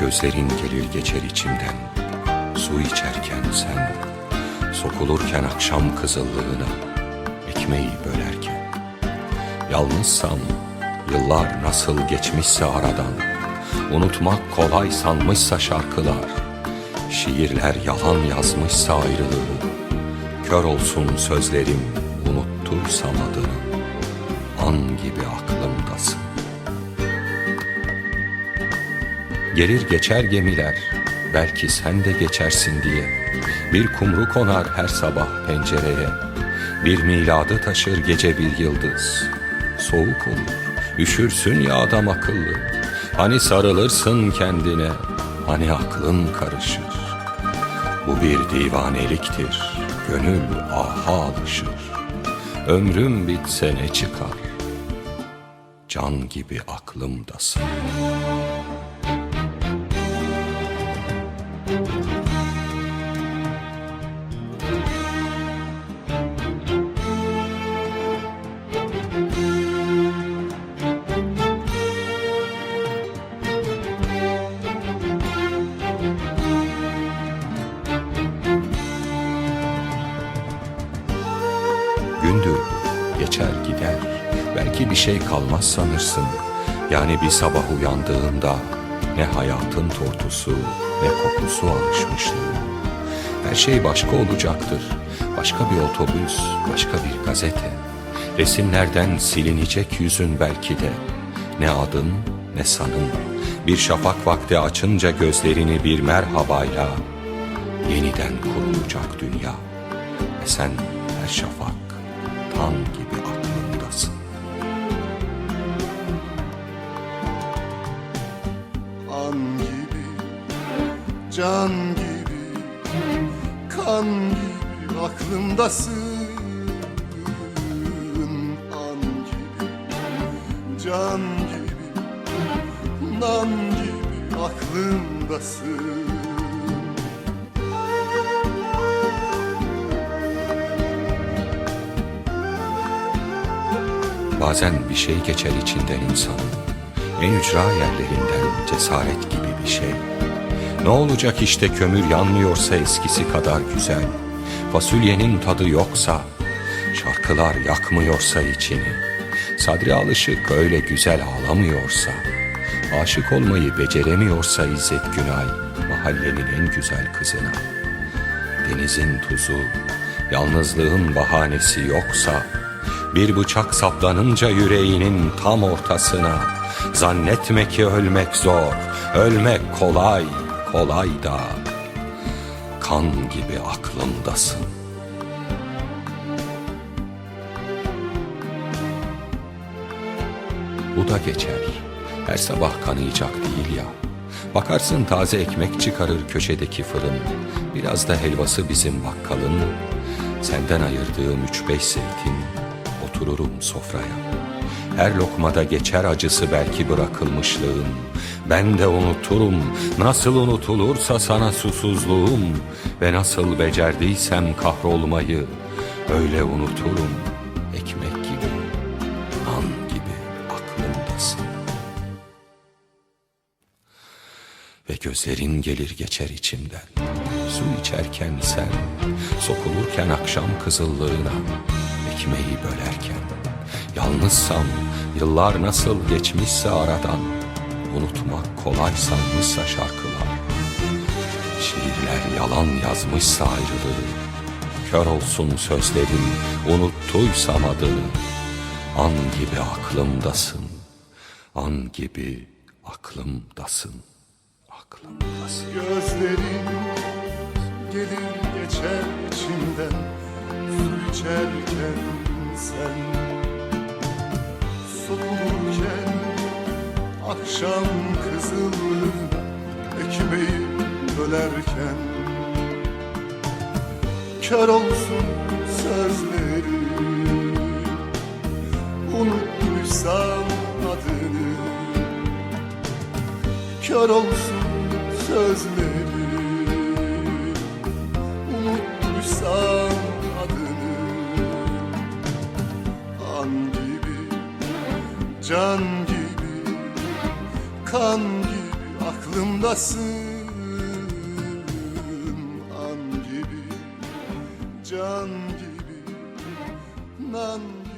gözlerin gelir geçer içimden. Su içerken sen Sokulurken akşam kızıllığına Ekmeği bölerken. Yalnızsam Yıllar nasıl geçmişse aradan Unutmak kolay sanmışsa şarkılar. Şiirler yalan yazmışsa ayrılığı Kör olsun sözlerim unuttuysam adını. An gibi aklımdasın Gelir geçer gemiler Belki sen de geçersin diye. Bir kumru konar her sabah pencereye Bir miladı taşır gece bir yıldız. Soğuk olur Üşürsün ya adam akıllı. Hani sarılırsın kendine Hani aklın karışır. Bu bir divaneliktir Gönül aha alışır Ömrüm bitse ne çıkar? Can gibi aklımdasın Gündür geçer gider. Belki bir şey kalmaz sanırsın. Yani bir sabah uyandığında Ne hayatın tortusu Ne kokusu alışmışlığı Her şey başka olacaktır. Başka bir otobüs Başka bir gazete. Resimlerden silinecek yüzün belki de. Ne adın ne sanın. Bir şafak vakti açınca gözlerini bir merhabayla Yeniden kurulacak dünya. Ve sen her şafak tan gibi aklımdasın. An gibi, can gibi, kan gibi aklımdasın An gibi, can gibi, nan gibi aklımdasın Bazen bir şey geçer içinden insanın. En ücra yerlerinden cesaret gibi bir şey. Ne olacak işte kömür yanmıyorsa eskisi kadar güzel. Fasulyenin tadı yoksa, şarkılar yakmıyorsa içini. Sadri alışık öyle güzel ağlamıyorsa, aşık olmayı beceremiyorsa İzzet Günay, mahallenin en güzel kızına. Denizin tuzu, yalnızlığın bahanesi yoksa, bir bıçak saplanınca yüreğinin tam ortasına, zannetme ki ölmek zor, ölmek kolay, kolay da, kan gibi aklımdasın. Bu da geçer, her sabah kanayacak değil ya. Bakarsın taze ekmek çıkarır köşedeki fırın, biraz da helvası bizim bakkalın, senden ayırdığım üç beş zeytin, otururum sofraya. Her lokmada geçer acısı belki bırakılmışlığın. Ben de unuturum nasıl unutulursa sana susuzluğum ve nasıl becerdiysem kahrolmayı öyle unuturum ekmek gibi, nan gibi aklımdasın. Ve gözlerin gelir geçer içimden Su içerken sen Sokulurken akşam kızıllığına Ekmeği bölerken Yalnızsam Yıllar nasıl geçmişse aradan Unutmak kolay sanmışsa şarkılar Şiirler yalan yazmışsa ayrılığı Kör olsun sözlerim Unuttuysam adını An gibi aklımdasın An gibi aklımdasın Aklımdasın. Gözlerin gelir geçer içimden içerken sen Sokulurken akşam kızıllığına Ekmeği bölerken Kör olsun sözleri Unuttuysam adını. Kör olsun sözleri An gibi, can gibi, kan gibi aklım Aklımdasın. An gibi Can gibi Nan gibi